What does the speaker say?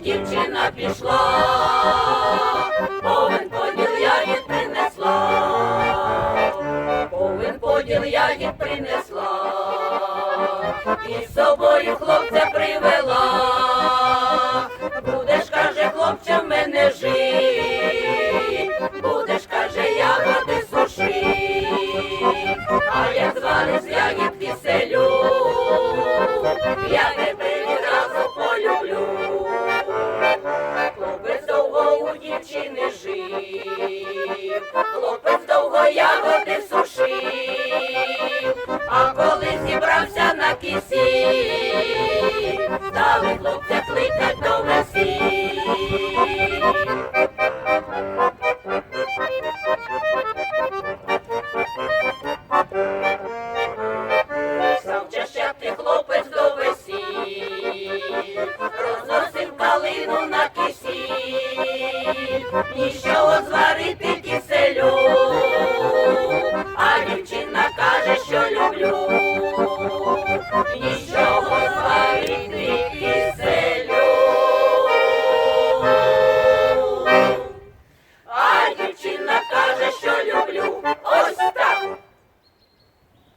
дівчина пішла, повен поділ я їх принесла, повен поділ я їх принесла, і з собою хлопця привела, будеш, каже, хлопче, в мене жить, будеш, каже, ягоди суши, а як звали з ягід у жив, хлопець довго ягоди сушив, а коли зібрався на кисі, стали хлопця кликать до весіль. Став чащати хлопець до нічого зварити киселю, а дівчина каже, що люблю,